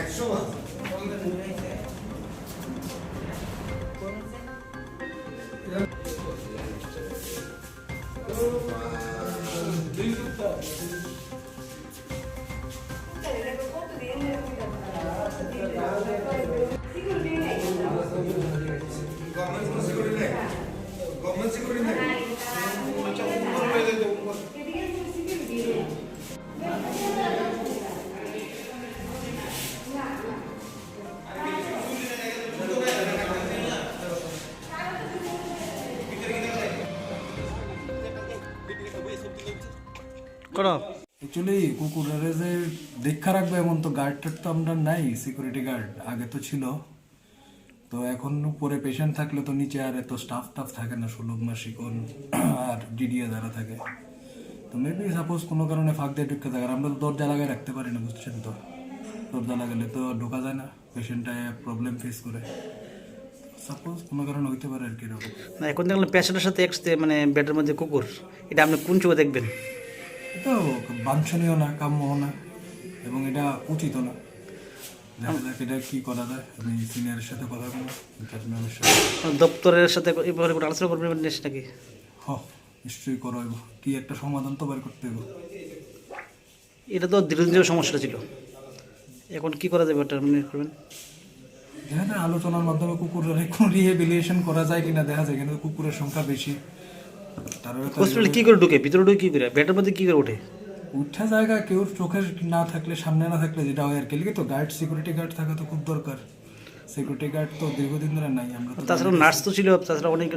একশো বার। করো। অ্যাকচুয়ালি কুকুরের যে দেখা রাখবে এমন তো গার্ড তো আমরা নাই সিকিউরিটি গার্ড আগে তো ছিল। তো এখন উপরে পেশেন্ট থাকলে তো নিচে আর এত স্টাফ টাফ থাকে না সুলভ মাসিকন আর ডিডিএ যারা থাকে। তো মেবি সাপোজ কোনো কারণে ফাঁক দিয়ে ঢুকতে থাকে আর আমরা তো দরজা লাগায় রাখতে পারি না বুঝছেন তো? দরজা লাগালে তো ঢোকা যায় না পেশেন্টটা প্রবলেম ফেস করে। সাপোজ কোনো কারণে হইতে পারে আর কি এরকম। না এখন দেখলাম পেশেন্টের সাথে একসাথে মানে বেডের মধ্যে কুকুর এটা আপনি কোন চোখে দেখবেন? এটা বাঞ্ছনীয় না কাম্য না এবং এটা উচিত না। দেখা যাক এটা কি করা যায় আমি সিনিয়রের সাথে কথা বলব ইনচার্জ ম্যামের সাথে দপ্তরের সাথে কোনো আলোচনা করবেন নিস নাকি? হ নিশ্চয়ই করো এগো। কি একটা সমাধান তো বের করতে হবে। এটা তো দীর্ঘদিনের সমস্যা ছিল। এখন কি করা যাবে ওটা করবেন? যায় আলোচনার মাধ্যমে কুকুরের কোনো রিহেবিলিয়েশন করা যায় কিনা দেখা যায় কিন্তু কুকুরের সংখ্যা বেশি। তার হসপিটালে কি করে ঢুকে? ভিতরে ঢুকে কি করে? বেডের মধ্যে কি করে ওঠে? উঠা জায়গা কেউ চোখের না থাকলে সামনে না থাকলে যেটা হয় আর কি। তো গার্ড সিকিউরিটি গার্ড থাকা তো খুব দরকার। সিকিউরিটি গার্ড তো দীর্ঘদিন ধরে নাই আমরা তাছাড়া নার্স তো ছিল তাছাড়া অনেক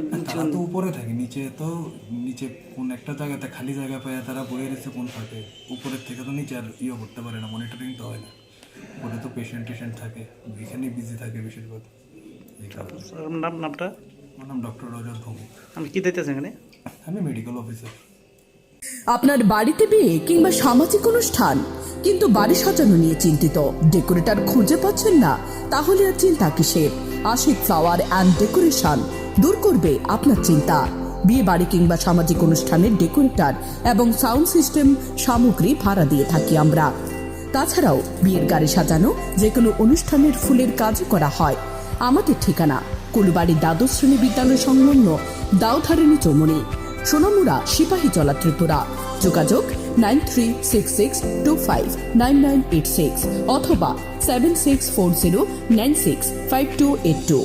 তো উপরে থাকে নিচে তো নিচে কোন একটা জায়গাতে খালি জায়গা পায় তারা বয়ে রয়েছে কোন থাকে উপরের থেকে তো নিচে আর ইয়ে করতে পারে না মনিটরিং তো হয় না। উপরে তো পেশেন্ট টেশেন্ট থাকে এখানেই বিজি থাকে বেশিরভাগ। নাম নামটা? আমার নাম ডক্টর রজত ভৌমিক। আমি কি দিতেছেন এখানে? আমি মেডিকেল অফিসার আপনার বাড়িতে বিয়ে কিংবা সামাজিক অনুষ্ঠান, কিন্তু বাড়ি সাজানো নিয়ে চিন্তিত। ডেকোরেটর খুঁজে পাচ্ছেন না, তাহলে আর চিন্তা কিসের? আশিক ফ্লাওয়ার অ্যান্ড ডেকোরেশন দূর করবে আপনার চিন্তা। বিয়ে বাড়ি কিংবা সামাজিক অনুষ্ঠানের ডেকোরেটর এবং সাউন্ড সিস্টেম সামগ্রী ভাড়া দিয়ে থাকি আমরা। তাছাড়াও বিয়ের গাড়ি সাজানো যে কোনো অনুষ্ঠানের ফুলের কাজও করা হয়। আমাদের ঠিকানা, কুলবাড়ি দ্বাদশ শ্রেণি বিদ্যালয় সংলগ্ন দাউধারিণী চৌমনি সোনামুড়া, সিপাহী জলা ত্রিপুরা যোগাযোগ nine three six six two five nine nine eight six অথবা seven six four zero nine six five two eight two.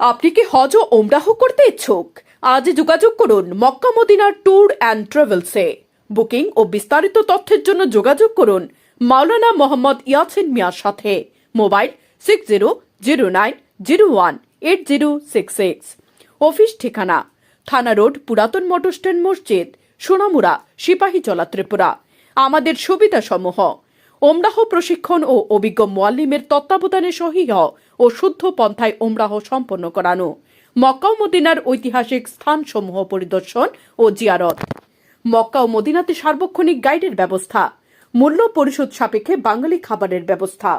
আপনি কি হজ ও ওমরাহ করতে ইচ্ছুক? আজ যোগাযোগ করুন মক্কা মদিনার ট্যুর অ্যান্ড ট্রাভেলসে। বুকিং ও বিস্তারিত তথ্যের জন্য যোগাযোগ করুন মাওলানা মোহাম্মদ ইয়াসিন মিয়ার সাথে। Mobile six zero zero nine zero one eight zero six six. Office ঠিকানা, থানা রোড, পুরাতন মোটর স্ট্যান্ড মসজিদ, সোনামুড়া সিপাহীজলা ত্রিপুরা। আমাদের সুবিধাসমূহ, ওমরাহ প্রশিক্ষণ ও অভিজ্ঞ মোয়াল্লিমের তত্ত্বাবধানে সহিহ ও শুদ্ধ পন্থায় ওমরাহ সম্পন্ন করানো, মক্কা ও মদিনার ঐতিহাসিক স্থানসমূহ পরিদর্শন ও জিয়ারত। মক্কা ও মদিনাতে সার্বক্ষণিক গাইডের ব্যবস্থা, মূল্য পরিশোধ সাপেক্ষে বাঙালি খাবারের ব্যবস্থা।